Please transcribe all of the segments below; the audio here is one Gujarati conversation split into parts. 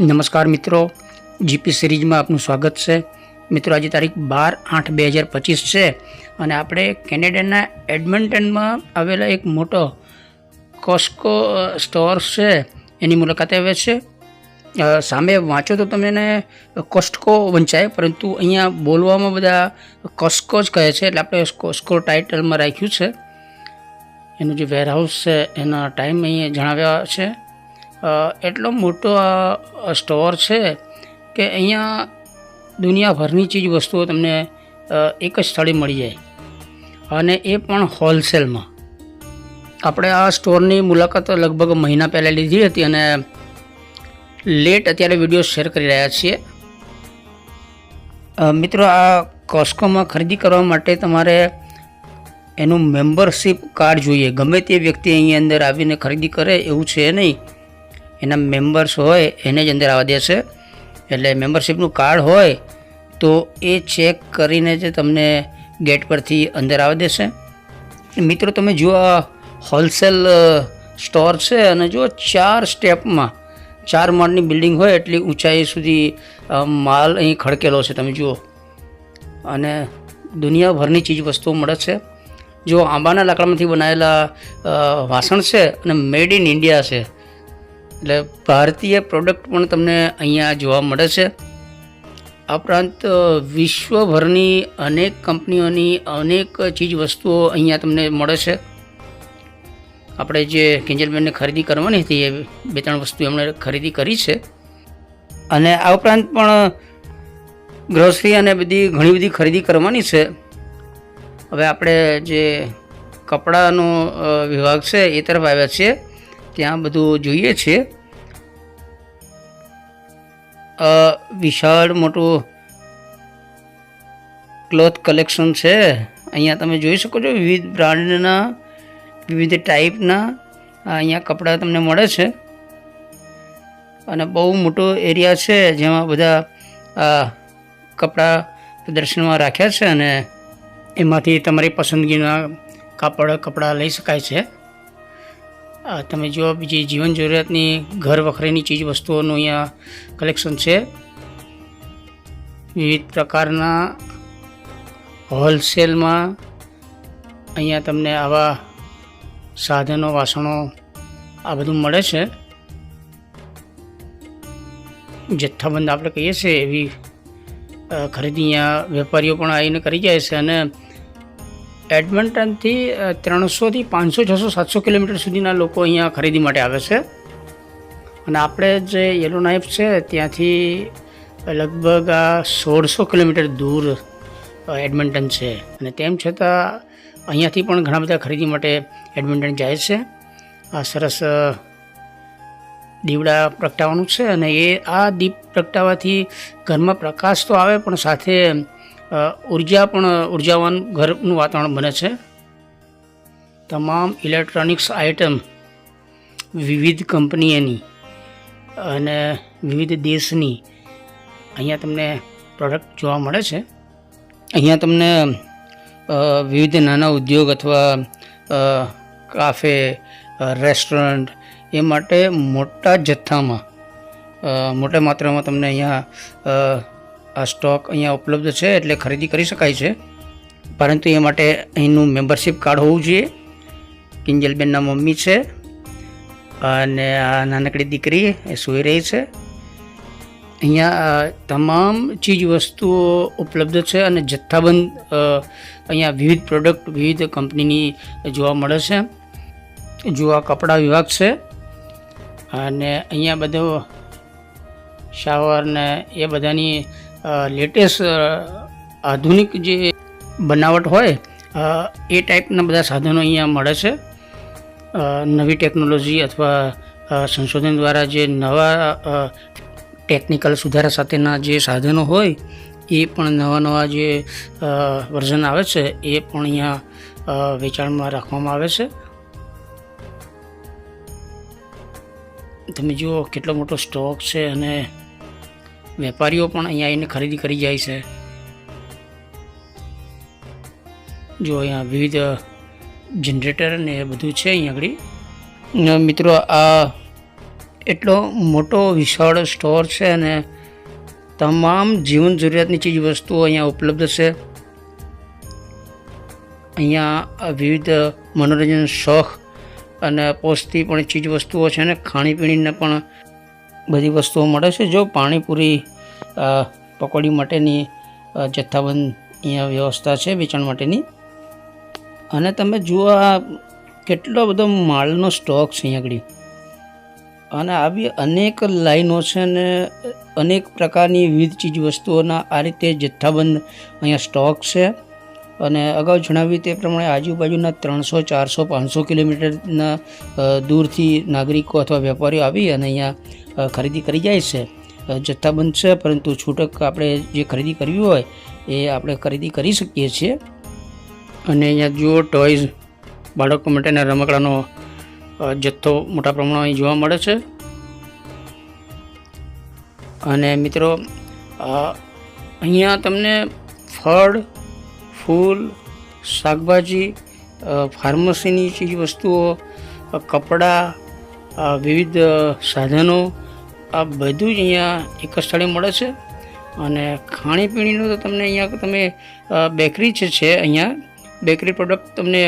નમસ્કાર મિત્રો જીપી સિરીઝમાં આપનું સ્વાગત છે. મિત્રો, આજે તારીખ બાર આઠ બે હજાર પચીસ છે અને આપણે કેનેડાના એડમન્ટનમાં આવેલા એક મોટો કોસ્કો સ્ટોર છે. એની મુલાકાતે આવે છે. સામે વાંચો તો તમને કોસ્ટકો વંચાય, પરંતુ અહીંયા બોલવામાં બધા કોસ્કો જ કહે છે, એટલે આપણે કોસ્કો ટાઇટલમાં રાખ્યું છે. એનું જે વેરહાઉસ છે, એના ટાઈમ અહીંયા જણાવ્યા છે. એટલો મોટો આ સ્ટોર છે કે અહીંયા દુનિયાભરની ચીજ વસ્તુઓ તમને એક જ સ્થળે મળી જાય. અને એ પણ હોલસેલમાં આપણે આ સ્ટોરની મુલાકાત લગભગ મહિના પહેલાં લીધી હતી અને લેટ અત્યારે વીડિયો શેર કરી રહ્યા છીએ. મિત્રો, આ કોસ્કોમાં ખરીદી કરવા માટે તમારે એનું મેમ્બરશિપ કાર્ડ જોઈએ. ગમે તે વ્યક્તિ અહીં અંદર આવીને ખરીદી કરે એવું છે નહીં. એના મેમ્બર્સ હોય, એને જ અંદર આવવા દેશે. એટલે મેમ્બરશિપનું કાર્ડ હોય, તો એ ચેક કરીને જ તમને ગેટ પરથી અંદર આવવા દેશે. મિત્રો, તમે જુઓ આ હોલસેલ સ્ટોર છે અને જો ચાર સ્ટેપમાં ચાર માળની બિલ્ડિંગ હોય એટલી ઊંચાઈ સુધી માલ અહીં ખડકેલો છે. તમે જુઓ. અને દુનિયાભરની ચીજ વસ્તુઓ મળે છે. જો આંબાના લાકડામાંથી બનાવેલા વાસણ છે અને મેડ ઇન ઇન્ડિયા છે. એટલે ભારતીય પ્રોડક્ટ પણ તમને અહીંયા જોવા મળે છે. આ ઉપરાંત વિશ્વભરની અનેક કંપનીઓની અનેક ચીજ વસ્તુઓ અહીંયા તમને મળે છે. આપણે જે કિંજલબેનને ખરીદી કરવાની હતી, એ બે ત્રણ વસ્તુ એમણે ખરીદી કરી છે. અને આ ઉપરાંત પણ ગ્રોસરી અને બધી ઘણી બધી ખરીદી કરવાની છે. હવે આપણે જે કપડાનો વિભાગ છે, એ તરફ આવ્યા છીએ. ત્યાં બધું જોઈએ છે. વિશાળ મોટું ક્લોથ કલેક્શન છે. અહીંયા તમે જોઈ શકો છો વિવિધ બ્રાન્ડના, વિવિધ ટાઈપના અહીંયા કપડાં તમને મળે છે. અને બહુ મોટો એરિયા છે જેમાં બધા કપડાં પ્રદર્શનમાં રાખ્યા છે અને એમાંથી તમારી પસંદગીના કાપડ, કપડાં લઈ શકાય છે. તમે જો બીજી જીવન જરૂરિયાતની ઘર વખરીની ચીજ વસ્તુઓનું અહીંયા કલેક્શન છે, વિવિધ પ્રકારના હોલસેલમાં અહીંયા તમને આવા સાધનો, વાસણો આ બધું મળે છે. જથ્થાબંધ આપણે કહીએ છીએ એવી ખરીદી અહીંયા વેપારીઓ પણ આવીને કરી જાય છે અને એડમન્ટનથી ત્રણસોથી પાંચસો, છસો, સાતસો કિલોમીટર સુધીના લોકો અહીંયા ખરીદી માટે આવે છે. અને આપણે જે યલો નાઇફ છે, ત્યાંથી લગભગ આ સોળસો કિલોમીટર દૂર એડમિન્ટન છે. અને તેમ છતાં, અહીંયાથી પણ ઘણા બધા ખરીદી માટે એડમિન્ટન જાય છે. આ સરસ દીવડા પ્રગટાવવાનું છે. અને એ, આ દીપ પ્રગટાવવાથી ઘરમાં પ્રકાશ તો આવે, પણ સાથે ઊર્જા પણ ઉર્જાવાન ઘરનું વાતાવરણ બને છે. તમામ ઇલેક્ટ્રોનિક્સ આઇટમ વિવિધ કંપનીઓની અને વિવિધ દેશની અહીંયા તમને પ્રોડક્ટ જોવા મળે છે. અહીંયા તમને વિવિધ નાના ઉદ્યોગ અથવા કાફે રેસ્ટોરન્ટ એ માટે મોટા જથ્થામાં મોટા માત્રામાં તમને અહીંયા આ સ્ટોક અહીંયા ઉપલબ્ધ છે એટલે ખરીદી કરી શકાય છે. પરંતુ એ માટે અહીંનું મેમ્બરશિપ કાર્ડ હોવું જોઈએ. કિંજલબેનના મમ્મી છે અને આ નાનકડી દીકરી એ સૂઈ રહી છે. અહીંયા તમામ ચીજ વસ્તુઓ ઉપલબ્ધ છે અને જથ્થાબંધ અહીંયા વિવિધ પ્રોડક્ટ વિવિધ કંપનીની જોવા મળે છે. જો આ કપડા વિભાગ છે અને અહીંયા બધો શાવર ને એ બધાની લેટેસ્ટ આધુનિક જે બનાવટ હોય એ ટાઈપના બધા સાધનો અહીંયા મળે છે. નવી ટેકનોલોજી અથવા સંશોધન દ્વારા જે નવા ટેકનિકલ સુધારા સાથેના જે સાધનો હોય, એ પણ નવા નવા જે વર્ઝન આવે છે, એ પણ અહીંયા વેચાણમાં રાખવામાં આવે છે. તમે જુઓ કેટલો મોટો સ્ટોક છે અને વેપારીઓ પણ અહીંયા આવીને ખરીદી કરી જાય છે. જો અહીંયા વિવિધ જનરેટર ને એ બધું છે અહીંયા આગળ. મિત્રો આ એટલો મોટો વિશાળ સ્ટોર છે અને તમામ જીવન જરૂરિયાતની ચીજ વસ્તુઓ અહીંયા ઉપલબ્ધ છે. અહીંયા વિવિધ મનોરંજન, શોખ અને પોસ્તી પણ ચીજ વસ્તુઓ છે ને ખાણીપીણીને પણ બધી વસ્તુઓ મળે છે. જો પાણીપુરી પકોડી માટેની જથ્થાબંધ અહીંયા વ્યવસ્થા છે વેચાણ માટેની. અને તમે જુઓ આ કેટલો બધો માલનો સ્ટોક છે અહીંયા આગળ. અને આવી અનેક લાઈનો છે ને, અનેક પ્રકારની વિવિધ ચીજ વસ્તુઓના આ રીતે જથ્થાબંધ અહીંયા સ્ટોક છે. અને અગાઉ જણાવ્યું તે પ્રમાણે આજુબાજુના ત્રણસો, ચારસો, પાંચસો કિલોમીટરના દૂરથી નાગરિકો અથવા વેપારીઓ આવી અને અહીંયા ખરીદી કરી જાય છે. જથ્થાબંધ છે, પરંતુ છૂટક આપણે જે ખરીદી કરવી હોય એ આપણે ખરીદી કરી શકીએ છીએ. અને અહીંયા જુઓ, ટોયઝ બાળકો માટેના રમકડાનો જથ્થો મોટા પ્રમાણમાં અહીં જોવા મળે છે. અને મિત્રો અહીંયા તમને ફળ ફૂલ, શાકભાજી ફાર્મસીની ચીજ વસ્તુઓ કપડાં વિવિધ સાધનો, આ બધું જ અહીંયા એક જ સ્થળે મળે છે. અને ખાણીપીણીનું તો તમને અહીંયા, તમે બેકરી છે છે અહીંયા બેકરી પ્રોડક્ટ તમને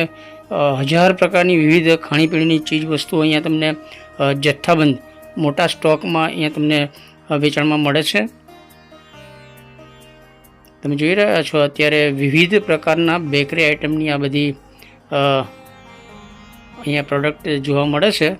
હજાર પ્રકારની વિવિધ ખાણીપીણીની ચીજ વસ્તુઓ અહીંયા તમને જથ્થાબંધ મોટા સ્ટોકમાં અહીંયા તમને વેચાણમાં મળે છે. તમે જોઈ રહ્યા છો અત્યારે વિવિધ પ્રકારના બેકરી આઇટમની આ બધી અહીંયા પ્રોડક્ટ જોવા મળે છે.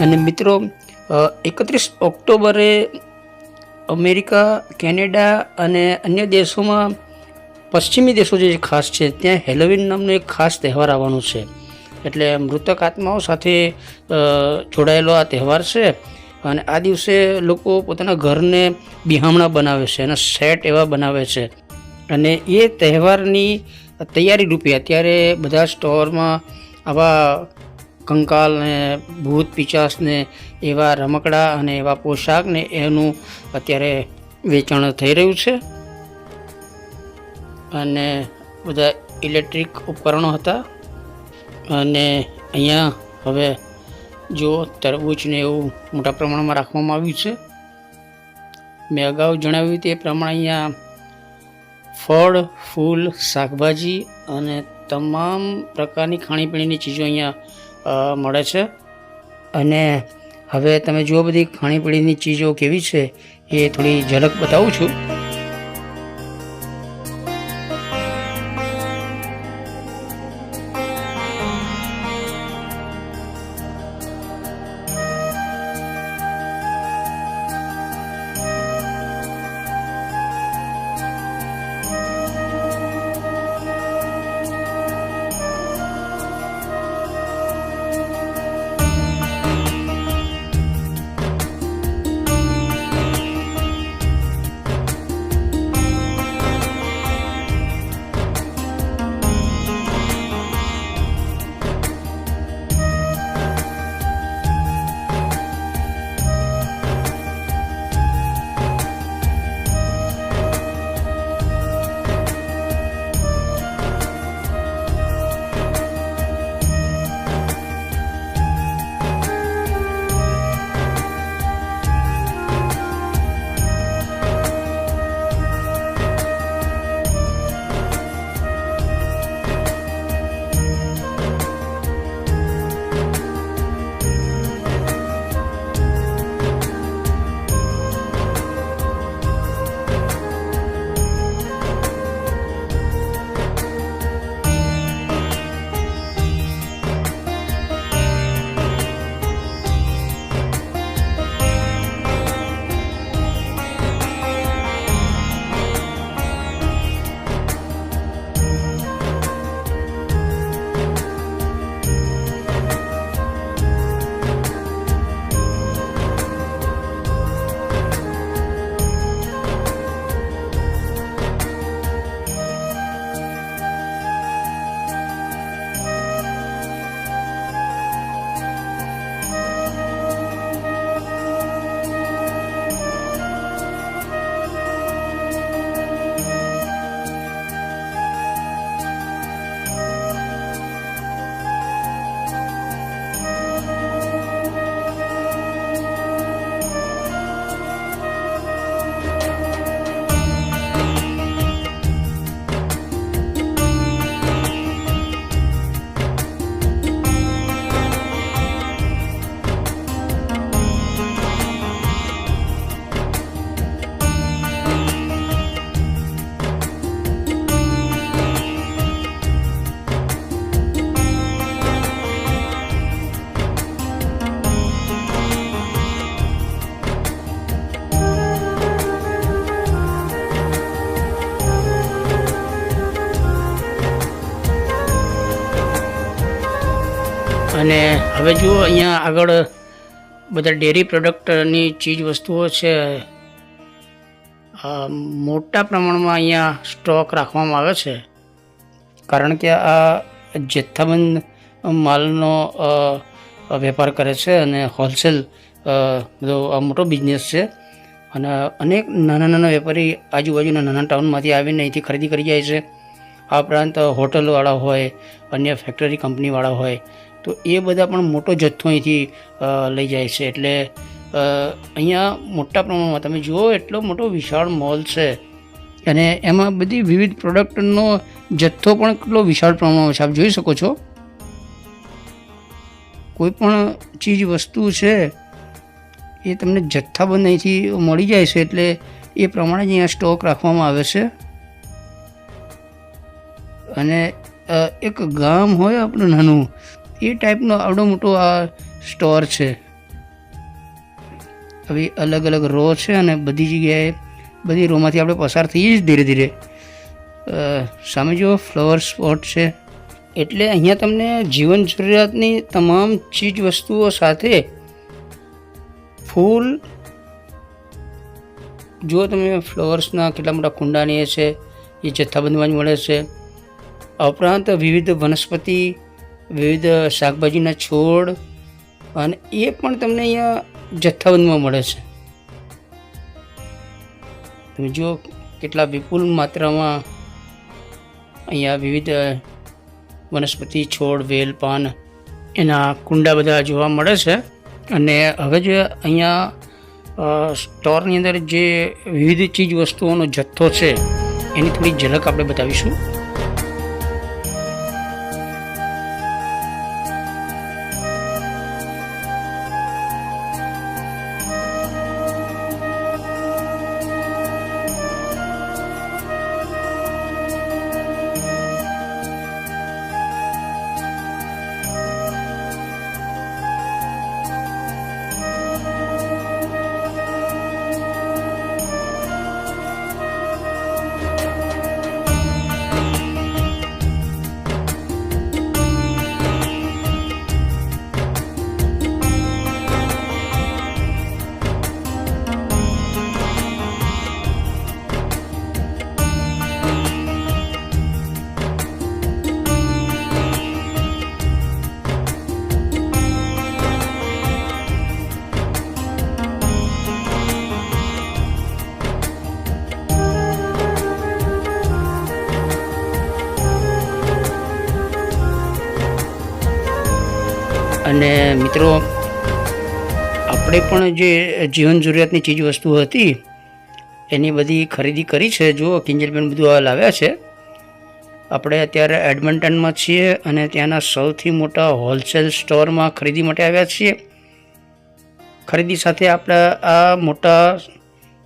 અને મિત્રો એકત્રીસ ઓક્ટોબરે અમેરિકા, કેનેડા અને અન્ય દેશોમાં, પશ્ચિમી દેશો જે ખાસ છે, ત્યાં હેલોવીન નામનો એક ખાસ તહેવાર આવવાનો છે. એટલે મૃતક આત્માઓ સાથે જોડાયેલો આ તહેવાર છે અને આ દિવસે લોકો પોતાના ઘરને બિહામણા બનાવે છે અને સેટ એવા બનાવે છે. અને એ તહેવારની તૈયારી રૂપે અત્યારે બધા સ્ટોરમાં આવા કંકાલ ને ભૂત પિચાસને એવા રમકડા અને એવા પોશાકને એનું અત્યારે વેચાણ થઈ રહ્યું છે. અને બધા ઇલેક્ટ્રિક ઉપકરણો હતા. અને અહીંયા હવે જો તરબૂચને એવું મોટા પ્રમાણમાં રાખવામાં આવ્યું છે. મેં અગાઉ જણાવ્યું તે પ્રમાણે અહીંયા ફળ, ફૂલ, શાકભાજી અને તમામ પ્રકારની ખાણીપીણીની ચીજો અહીંયા મળે છે. અને હવે તમે જુઓ બધી ખાણીપીણીની ચીજો કેવી છે એ થોડી ઝલક બતાવું છું. અને હવે જુઓ, અહીંયા આગળ બધા ડેરી પ્રોડક્ટની ચીજ વસ્તુઓ છે. મોટા પ્રમાણમાં અહીંયા સ્ટોક રાખવામાં આવે છે. કારણ કે આ જથ્થાબંધ માલનો વેપાર કરે છે અને હોલસેલ બધો આ મોટો બિઝનેસ છે. અને અનેક નાના નાના વેપારી આજુબાજુના નાના ટાઉનમાંથી આવીને અહીંથી ખરીદી કરી જાય છે. આ ઉપરાંત હોટલવાળા હોય, અન્ય ફેક્ટરી કંપનીવાળા હોય તો એ બધા પણ મોટો જથ્થો અહીંથી લઈ જાય છે. એટલે અહીંયા મોટા પ્રમાણમાં તમે જુઓ, એટલો મોટો વિશાળ મોલ છે. અને એમાં બધી વિવિધ પ્રોડક્ટનો જથ્થો પણ કેટલો વિશાળ પ્રમાણમાં છે. આપ જોઈ શકો છો. કોઈ પણ ચીજ, વસ્તુ છે, એ તમને જથ્થાબંધ અહીંથી મળી જાય છે. એટલે એ પ્રમાણે જ અહીંયા સ્ટોક રાખવામાં આવે છે. અને એક ગામ હોય આપણું નાનું એ ટાઈપનો આવડો મોટો આ સ્ટોર છે. આવી અલગ અલગ રો છે અને બધી જગ્યાએ બધી રોમાંથી આપણે પસાર થઈએ જ ધીરે ધીરે. સામે જુઓ ફ્લાવર સ્પોટ છે. એટલે અહીંયા તમને જીવન જરૂરિયાતની તમામ ચીજ વસ્તુઓ સાથે ફૂલ જો તમે ફ્લાવર્સના કેટલા મોટા કુંડાની છે, એ જથ્થાબંધમાં જ મળે છે. ઉપરાંત વિવિધ વનસ્પતિ વિવિધ શાકભાજીના છોડ અને એ પણ તમને અહીંયા જથ્થાબંધમાં મળે છે. તમે જુઓ કેટલા વિપુલ માત્રામાં અહીંયા વિવિધ વનસ્પતિ, છોડ, વેલ, પાન એના કુંડા બધા જોવા મળે છે. અને હવે જે અહીંયા સ્ટોરની અંદર જે વિવિધ ચીજ વસ્તુઓનો જથ્થો છે, એની થોડી ઝલક આપણે બતાવીશું. અને મિત્રો, આપણે પણ જે જીવન જરૂરિયાતની ચીજ વસ્તુ હતી, એની બધી ખરીદી કરી છે. જો કિંજલબેન બધું આ લાવ્યા છે. આપણે અત્યારે એડમન્ટનમાં છીએ અને ત્યાંના સૌથી મોટા હોલસેલ સ્ટોરમાં ખરીદી માટે આવ્યા છીએ. ખરીદી સાથે આપણે આ મોટા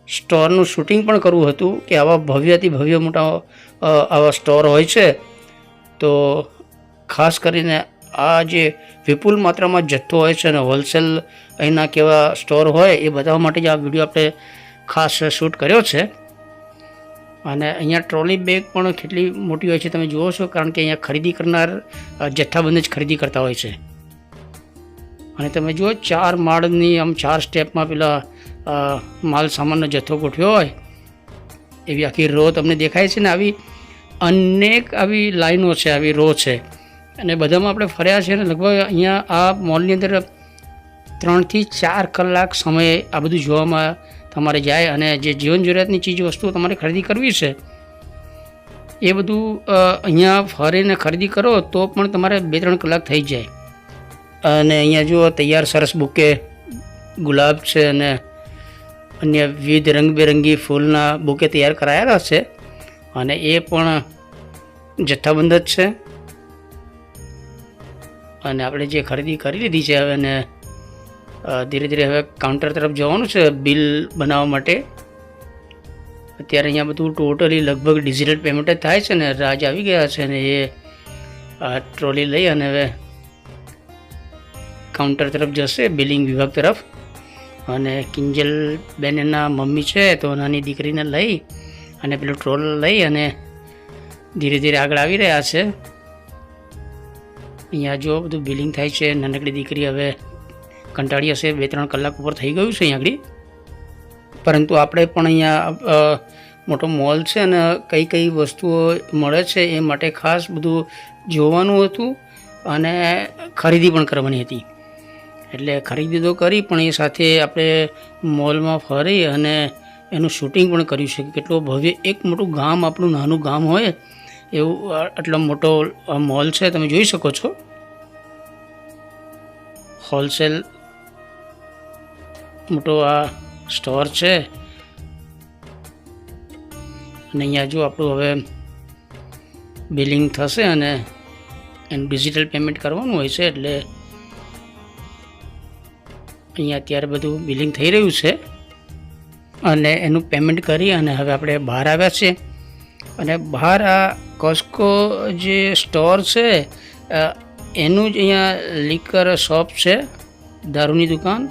સ્ટોરનું શૂટિંગ પણ કરવું હતું કે આવા ભવ્યથી ભવ્ય મોટા આવા સ્ટોર હોય છે. તો ખાસ કરીને આ જે વિપુલ માત્રામાં જથ્થો હોય છે અને હોલસેલ અહીંના કેવા સ્ટોર હોય એ બતાવવા માટે જ આ વીડિયો આપણે ખાસ શૂટ કર્યો છે. અને અહીંયા ટ્રોલી બેગ પણ કેટલી મોટી હોય છે તમે જુઓ છો, કારણ કે અહીંયા ખરીદી કરનાર જથ્થાબંધ જ ખરીદી કરતા હોય છે. અને તમે જુઓ ચાર માળની, આમ ચાર સ્ટેપમાં પેલા માલ સામાનનો જથ્થો ગોઠવ્યો હોય, એવી આખી રો તમને દેખાય છે ને? આવી અનેક આવી લાઈનો છે, આવી રો છે. અને બધામાં આપણે ફર્યા છે અને લગભગ અહીંયા આ મોલની અંદર ત્રણથી ચાર કલાક સમય આ બધું જોવામાં તમારે જાય અને જે જીવન જરૂરિયાતની ચીજ વસ્તુઓ તમારે ખરીદી કરવી છે, એ બધું અહીંયા ફરીને ખરીદી કરો તો પણ તમારે બે ત્રણ કલાક થઈ જાય. અને અહીંયા જુઓ, તૈયાર સરસ બુકે, ગુલાબ છે અને અન્ય વિવિધ રંગબેરંગી ફૂલના બુકે તૈયાર કરાયેલા છે. અને એ પણ જથ્થાબંધ જ છે. અને આપણે જે ખરીદી કરી લીધી છે હવે અને ધીરે ધીરે હવે કાઉન્ટર તરફ જવાનું છે બિલ બનાવવા માટે. અત્યારે અહીંયા બધું ટોટલી લગભગ ડિજિટલ પેમેન્ટ જ થાય છે ને, રાજ આવી ગયા છે ને એ ટ્રોલી લઈ અને હવે કાઉન્ટર તરફ જશે બિલિંગ વિભાગ તરફ. અને કિંજલ બેન એના મમ્મી છે તો નાની દીકરીને લઈ અને પેલું ટ્રોલ લઈ અને ધીરે ધીરે આગળ આવી રહ્યા છે. અહીંયા જો બધું બિલિંગ થાય છે, નાનકડી દીકરી હવે કંટાળી હશે, બે ત્રણ કલાક ઉપર થઈ ગયું છે અહીંયા આગળ. પરંતુ આપણે પણ અહીંયા મોટો મોલ છે અને કઈ કઈ વસ્તુઓ મળે છે એ માટે ખાસ બધું જોવાનું હતું અને ખરીદી પણ કરવાની હતી. એટલે ખરીદી તો કરી, પણ એ સાથે આપણે મોલમાં ફરી અને એનું શૂટિંગ પણ કર્યું છે. કેટલું ભવ્ય, એક મોટું ગામ, આપણું નાનું ગામ હોય એવું આટલો મોટો મોલ છે, તમે જોઈ શકો છો. હોલસેલ મોટો આ સ્ટોર છે. અને અહીંયા જો આપણું હવે બિલિંગ થશે અને એનું ડિજિટલ પેમેન્ટ કરવાનું હોય છે, એટલે અહીંયા અત્યારે બધું બિલિંગ થઈ રહ્યું છે. અને એનું પેમેન્ટ કરી અને હવે આપણે બહાર આવ્યા છે અને બહાર આ કોસ્કો જે સ્ટોર છે એનું જ અહીંયા લીકર શોપ છે, દારૂની દુકાન.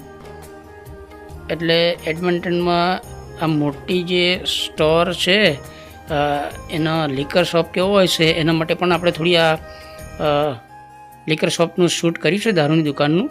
એટલે એડમિન્ટનમાં આ મોટી જે સ્ટોર છે એના લીકર શોપ કેવો હોય છે, એના માટે પણ આપણે થોડી આ લીકર શોપનું શૂટ કરીશું દારૂની દુકાનનું.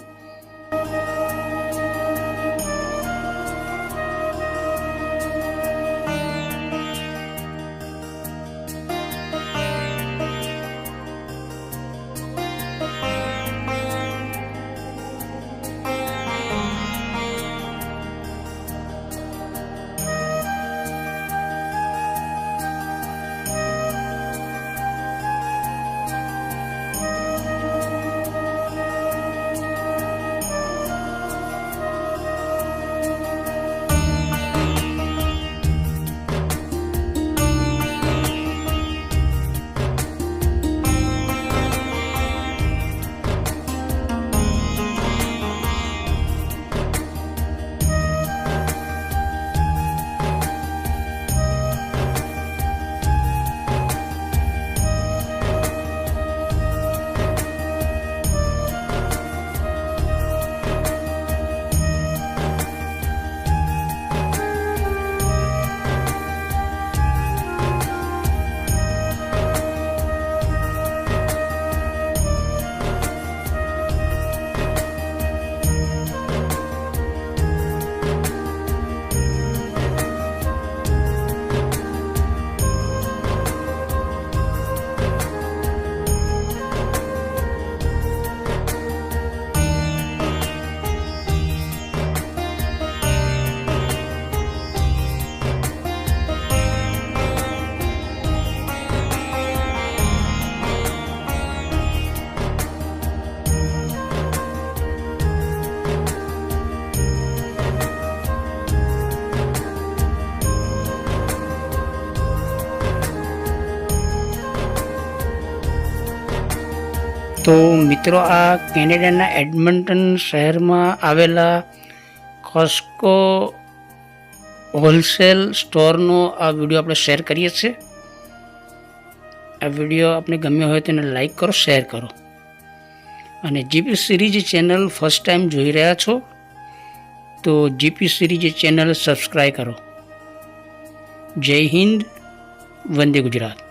તો મિત્રો, આ કેનેડાના એડમન્ટન શહેરમાં આવેલા કોસ્કો હોલસેલ સ્ટોરનો આ વીડિયો આપણે શેર કરીએ છીએ. આ વીડિયો આપણે ગમ્યો હોય તો એને લાઈક કરો, શેર કરો. અને GP series channel first time જોઈ રહ્યા છો, તો જીપી સિરીઝ ચેનલ સબસ્ક્રાઈબ કરો. જય હિન્દ, વંદે ગુજરાત.